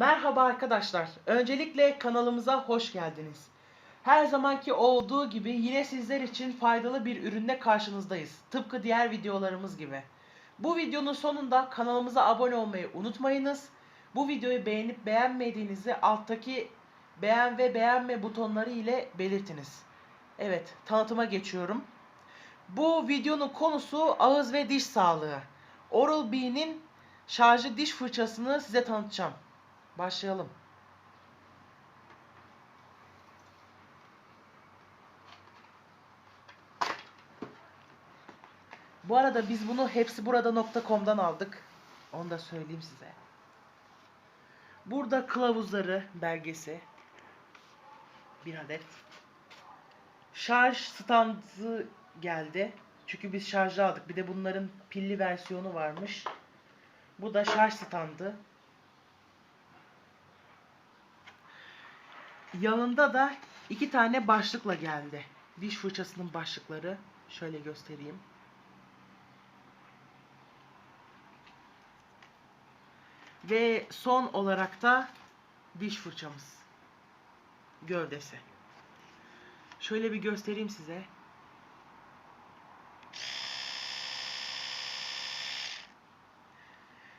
Merhaba arkadaşlar. Öncelikle kanalımıza hoş geldiniz. Her zamanki olduğu gibi yine sizler için faydalı bir ürünle karşınızdayız. Tıpkı diğer videolarımız gibi. Bu videonun sonunda kanalımıza abone olmayı unutmayınız. Bu videoyu beğenip beğenmediğinizi alttaki beğen ve beğenme butonları ile belirtiniz. Evet, tanıtıma geçiyorum. Bu videonun konusu ağız ve diş sağlığı. Oral-B'nin şarjlı diş fırçasını size tanıtacağım. Başlayalım. Bu arada biz bunu hepsiburada.com'dan aldık. Onu da söyleyeyim size. Burada kılavuzları, belgesi. Bir adet. Şarj standı geldi. Çünkü biz şarjı aldık. Bir de bunların pilli versiyonu varmış. Bu da şarj standı. Yanında da iki tane başlıkla geldi. Diş fırçasının başlıkları. Şöyle göstereyim. Ve son olarak da diş fırçamız. Gövdesi. Şöyle bir göstereyim size.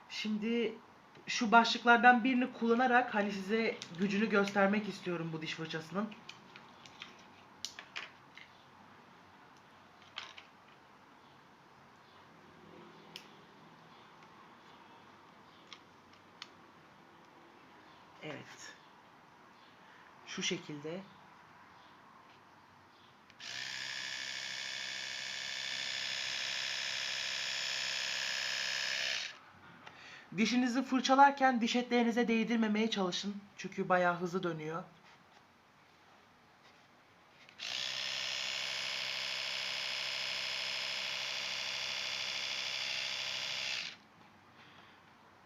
Şimdi şu başlıklardan birini kullanarak hani size gücünü göstermek istiyorum bu diş fırçasının. Evet. Şu şekilde. Dişinizi fırçalarken diş etlerinize değdirmemeye çalışın. Çünkü bayağı hızlı dönüyor.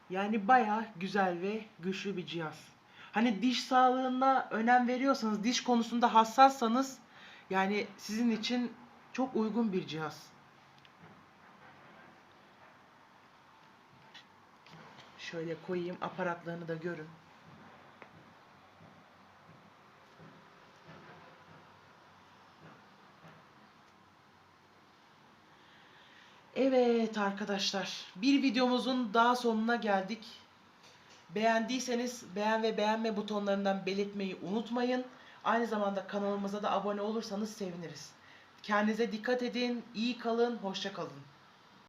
Yani bayağı güzel ve güçlü bir cihaz. Hani diş sağlığına önem veriyorsanız, diş konusunda hassassanız yani sizin için çok uygun bir cihaz. Şöyle koyayım aparatlarını da görün. Evet arkadaşlar, bir videomuzun daha sonuna geldik. Beğendiyseniz beğen ve beğenme butonlarından belirtmeyi unutmayın. Aynı zamanda kanalımıza da abone olursanız seviniriz. Kendinize dikkat edin, iyi kalın, hoşça kalın.